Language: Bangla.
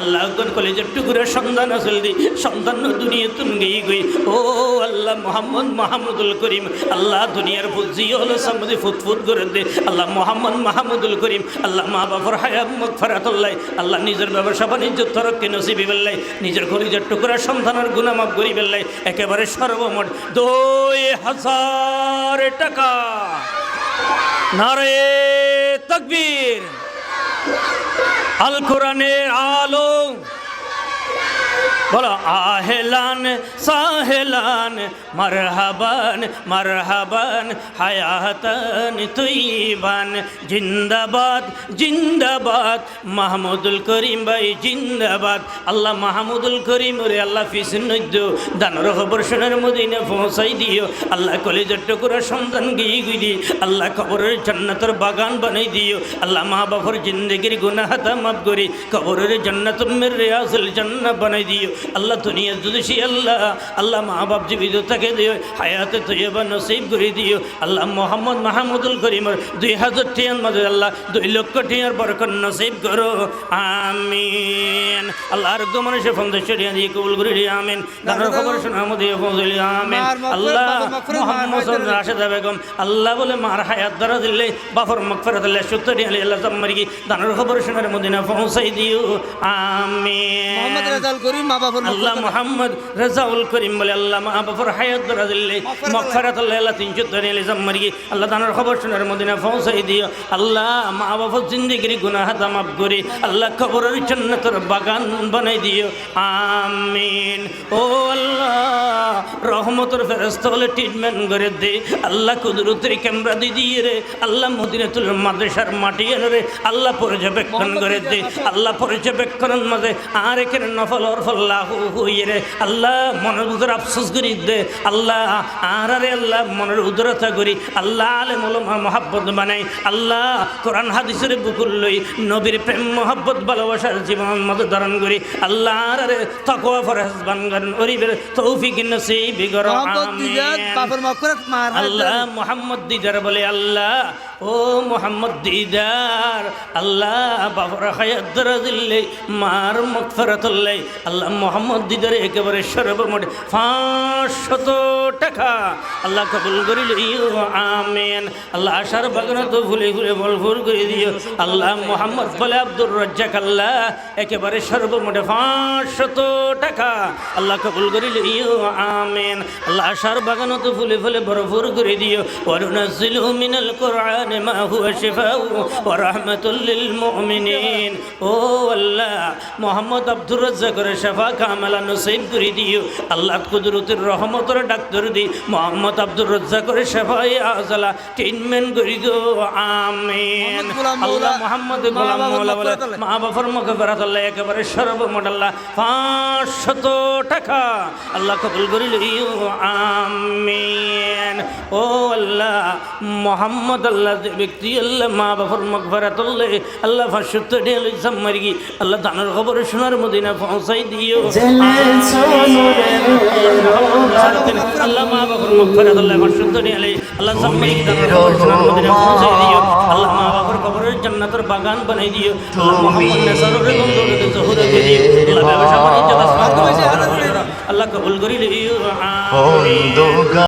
আল্লাহ কলেজের টুকুরের সন্তান আসল দি সন্তান দুনিয়া তুন গই গই। ও আল্লাহ মোহাম্মদ মাহমুদুল করিম, আল্লাহ দুনিয়ার বুঝি হলো সামনে ফুটফুট করে দে। আল্লাহ মোহাম্মদ মাহমুদুল করিম, আল্লাহ মা বাবার হায়াত মুখ ফেরাতুল্লাহ, আল্লাহ নিজের ব্যবসা বাণিজ্য তরক্কে নসিবি বেল্লাই নিজের কলেজের টুকুরের সন্তানের গুণামাপ করি বেল্লাই একেবারে সর্বমোট দুই হাজার টাকা। নারে তকবীর। আল কোরআনের আলো। বলো, আহেলান, সাহেলান, মারহাবান মারহাবান, হায়াতান তুইবান। জিন্দাবাদ জিন্দাবাদ, মাহমুদুল করিম ভাই, জিন্দাবাদ। আল্লাহ মাহমুদুল করিম রে, আল্লাহ ফিসনৈদ্য দানর খবর শোনার মদিনে পৌঁছাই দিও। আল্লাহ কলেজের টুকুরা সন্তান গিয়ে গিয়ে, আল্লাহ কবরের জান্নাতের বাগান বানাই দিও। আল্লাহ মা বাবার জিন্দগির গুনাহাতা মাফ করি, কবরের জান্নাতুল মের রেয়াজুল জান্নাত বানাই দিও আল্লাহ দুনিয়া যদি সে আল্লাহ আল্লাহ মা বাপ জীবিত তাকে দিও হায়াতে তৈবা নসিব করে দিও। আল্লাহ মোহাম্মদ মাহমুদুল করিমর দুই হাজার টিয়ার মাঝে আল্লাহ দুই লক্ষ টিয়ার বরকত নসিব করো। আমিন। আল্লাহ আরোগ্য মানুষের ফন্দেশ্বরী দিয়ে কবুল করে দিও আমিন। দানোর খবর শোনা দিয়ে পৌঁছলি আমিন। আল্লাহ মোহাম্মদ রাশেদা বেগম আল্লাহ বলে মার হায়াত দ্বারা দিলে বাফর মকফর দিলে সত্তর আলী আল্লাহ মারি দানোর খবর শোনার মদিনা পৌঁছাই দিও। আমিন। মোহাম্মদ রেজাল করিম মা বাবার আল্লাহ মোহাম্মদ রাজাউল করিম বলে আল্লাহ মা বাবার হায়াত দিলে মকফরাত আল্লাহ আল্লাহ তিন চোদ্দ আলী মারি আল্লাহ তানার খবর শোনার মদিনা পৌঁছাই দিও। আল্লাহ মা বাবার জিন্দিগির গুনাহাত মাফ করে আল্লাহ খবরের জন্নতর বাগান বানাই দিও। আমিন। ও আল্লাহ রহমতর ফেরস্ত হলে ট্রিটমেন্ট করে দে। আল্লাহ কুদরতের ক্যামেরা দিয়ে দিয়ে রে। আল্লাহ মদিনাতুল মাদ্রাসার মাটি এনে রে। আল্লাহ পর্যবেক্ষণ করে দে। আল্লাহ পর্যবেক্ষণের মাঝে আর এখানে নফল অরফল্লাহ হইয়ে রে। আল্লাহ মনের উদর আফসোস করি দে। আল্লাহ আর আরে আল্লাহ মনের উদরতা করি। আল্লাহ আলে মলমা মহাব্বত বানাই। আল্লাহ কোরআন হাদিসের বুকুল লই নবীর প্রেম মহাব্বত ভালোবাসার জীবন মতো ধারণ করি। আল্লাহ আর আরে তকওয়া ফরজ বানগান ওরিবের তৌফিক নসিব মার। আল্লাহ মোহাম্মদ দিদার বলে আল্লাহ ও মোহাম্মদ দিদার আল্লাহ বাবার হায়াত দিল্লে মার মকফরাতুল্লাই আল্লাহ মোহাম্মদ দিদার একেবারে সর্বমোট পাঁচশত টাকা। আল্লাহ কবুল করিল আমেন। আল্লাহ আশার বাগানে তো ভুলে ভুলে বলফুর করে দিও। আল্লাহ মোহাম্মদ বলে আব্দুর রাজ্জাক আল্লাহ একেবারে সর্বমোটে পাঁচশত টাকা। আল্লাহ কবুল করিল আমেন আল্লাহ আশার বাগানে তো ফুলে ফুলে ভরপুর করে দিও وننزل من القرآن ما هو شفاء ورحمة للمؤمنين ও আল্লাহ মোহাম্মদ আব্দুর রাজ্জাকের শেফা কামালা নসিব করে দিও আল্লাহ কুদরতের রহমতের ডাক্তার দি মোহাম্মদ আব্দুর রাজ্জাকের শেফাই আজালা ট্রিটমেন্ট করে দিও আমিন মোহাম্মদ গোলাম আল্লাহ মৌলা, মোহাম্মদ মা গোলাম বাবার মৌলা বলে মাগফিরাত আল্লাহ। মা বাবার মুখে ফেরাত আল্লাহ একেবারে সর্বমোট আল্লাহ পাঁচশত টাকা আল্লাহ কবুল করিল আমিন। ও আল্লাহ মোহাম্মদ আল্লাহ যে ব্যক্তি আল্লাহ মা বাবার মুখ ফেরাত আল্লাহ আল্লাহ ফাঁসত্তর ঢেল মারি আল্লাহ দানের খবর শোনার মদিনা পৌঁছাই দিও। আল্লাহ মা বাবার আল্লাহ সাম্মারি দানের খবর শোনার মদিনা পৌঁছাই দিও। আল্লাহ মা বাবার কবরের জান্নাতের বাগান বানাই দিও। আল্লাহ মোহাম্মদ নেসারের কবুল করিল।